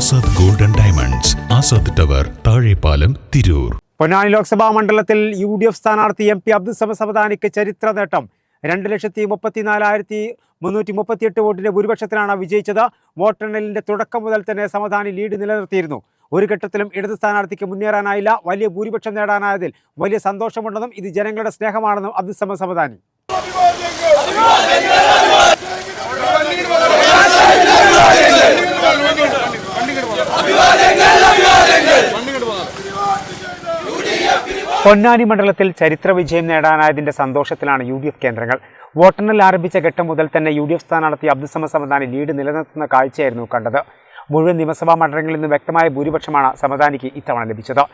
Azad golden diamonds Azad tower Thazhepalam Tirur. Ponnani Lok Sabha മണ്ഡലത്തിൽ U D F സ്ഥാനാർത്ഥി M P Abdul സബ സമദാനിക്ക് ചരിത്ര നേട്ടം. രണ്ട് ലക്ഷത്തി മുപ്പത്തിനാലായിരത്തി മുന്നൂറ്റി മുപ്പത്തിയെട്ട് വോട്ടിന്റെ ഭൂരിപക്ഷത്തിലാണ് വിജയിച്ചത്. വോട്ടെണ്ണലിന്റെ തുടക്കം മുതൽ തന്നെ സമദാനി ലീഡ് നിലനിർത്തിയിരുന്നു. ഒരു ഘട്ടത്തിലും ഇടത് സ്ഥാനാർത്ഥിക്ക് മുന്നേറാനായില്ല. വലിയ ഭൂരിപക്ഷം നേടാനായതിൽ വലിയ സന്തോഷമുണ്ടെന്നും ഇത് ജനങ്ങളുടെ സ്നേഹമാണെന്നും അബ്ദുൽ സമ സമദാനി. പൊന്നാനി മണ്ഡലത്തിൽ ചരിത്ര വിജയം നേടാനായതിന്റെ സന്തോഷത്തിലാണ് യു ഡി എഫ് കേന്ദ്രങ്ങൾ. വോട്ടെണ്ണൽ ആരംഭിച്ച ഘട്ടം മുതൽ തന്നെ യു ഡി എഫ് സ്ഥാനാർത്ഥി അബ്ദുസമ സമദാനി ലീഡ് നിലനിർത്തുന്ന കാഴ്ചയായിരുന്നു കണ്ടത്. മുഴുവൻ നിയമസഭാ മണ്ഡലങ്ങളിൽ നിന്ന് വ്യക്തമായ ഭൂരിപക്ഷമാണ് സമദാനിക്ക് ഇത്തവണ ലഭിച്ചത്.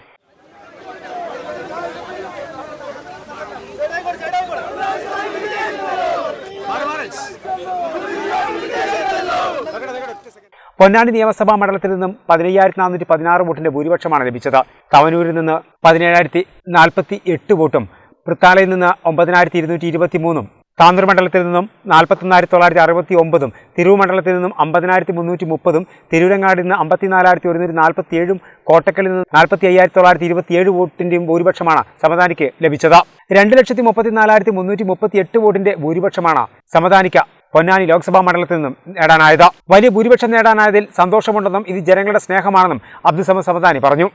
പൊന്നാനി നിയമസഭാ മണ്ഡലത്തിൽ നിന്നും പതിനയ്യായിരത്തി നാനൂറ്റി പതിനാറ് വോട്ടിന്റെ ഭൂരിപക്ഷമാണ് ലഭിച്ചത്. തവനൂരിൽ നിന്ന് പതിനേഴായിരത്തി നാൽപ്പത്തി എട്ട് വോട്ടും പൃത്താലയിൽ നിന്ന് ഒമ്പതിനായിരത്തി ഇരുന്നൂറ്റി ഇരുപത്തി മൂന്നും താന്നൂർ മണ്ഡലത്തിൽ നിന്നും നാൽപ്പത്തൊന്നായിരത്തി തൊള്ളായിരത്തി അറുപത്തി ഒമ്പതും തിരുവ് മണ്ഡലത്തിൽ നിന്നും അമ്പതിനായിരത്തി മുന്നൂറ്റി മുപ്പതും തിരൂരങ്ങാടിൽ നിന്ന് അമ്പത്തിനാലായിരത്തി ഒരുന്നൂറ്റി നാൽപ്പത്തി ഏഴും കോട്ടക്കലിൽ നിന്ന് നാൽപ്പത്തി അയ്യായിരത്തി തൊള്ളായിരത്തി ഇരുപത്തിയേഴ് വോട്ടിന്റെയും ഭൂരിപക്ഷമാണ് സമദാനിക്ക് ലഭിച്ചത്. രണ്ട് ലക്ഷത്തി മുപ്പത്തിനാലായിരത്തി മുന്നൂറ്റി മുപ്പത്തി എട്ട് വോട്ടിന്റെ ഭൂരിപക്ഷമാണ് സമദാനിക്ക് പൊന്നാനി ലോക്സഭാ മണ്ഡലത്തിൽ നിന്നും നേടാനായത്. വലിയ ഭൂരിപക്ഷം നേടാനായതിൽ സന്തോഷമുണ്ടെന്നും ഇത് ജനങ്ങളുടെ സ്നേഹമാണെന്നും അബ്ദുൽ സമദ് സമദാനി പറഞ്ഞു.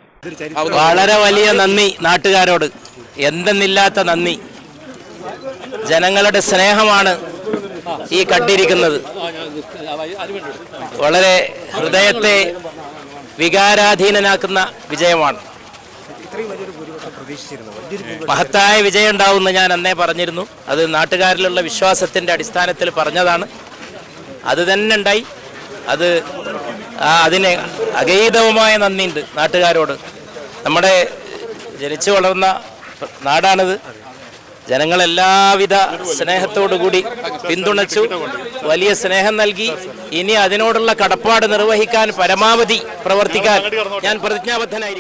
വളരെ വലിയ നന്ദി നാട്ടുകാരോട്. എന്തെന്നില്ലാത്ത നന്ദി. ജനങ്ങളുടെ സ്നേഹമാണ് ഈ കണ്ടിരിക്കുന്നത്. വളരെ ഹൃദയത്തെ വികാരാധീനനാക്കുന്ന വിജയമാണ്. മഹത്തായ വിജയം ഉണ്ടാവുമെന്ന് ഞാൻ അന്നേ പറഞ്ഞിരുന്നു. അത് നാട്ടുകാരിലുള്ള വിശ്വാസത്തിന്റെ അടിസ്ഥാനത്തിൽ പറഞ്ഞതാണ്. അത് തന്നെ ഉണ്ടായി. അത് അതിന് അഗൈതവുമായ നന്ദിയുണ്ട് നാട്ടുകാരോട്. നമ്മുടെ ജനിച്ചു വളർന്ന നാടാണിത്. ജനങ്ങളെല്ലാവിധ എല്ലാവിധ സ്നേഹത്തോടു കൂടി പിന്തുണച്ചു. വലിയ സ്നേഹം നൽകി. ഇനി അതിനോടുള്ള കടപ്പാട് നിർവഹിക്കാൻ പരമാവധി പ്രവർത്തിക്കാൻ ഞാൻ പ്രതിജ്ഞാബദ്ധനായിരിക്കും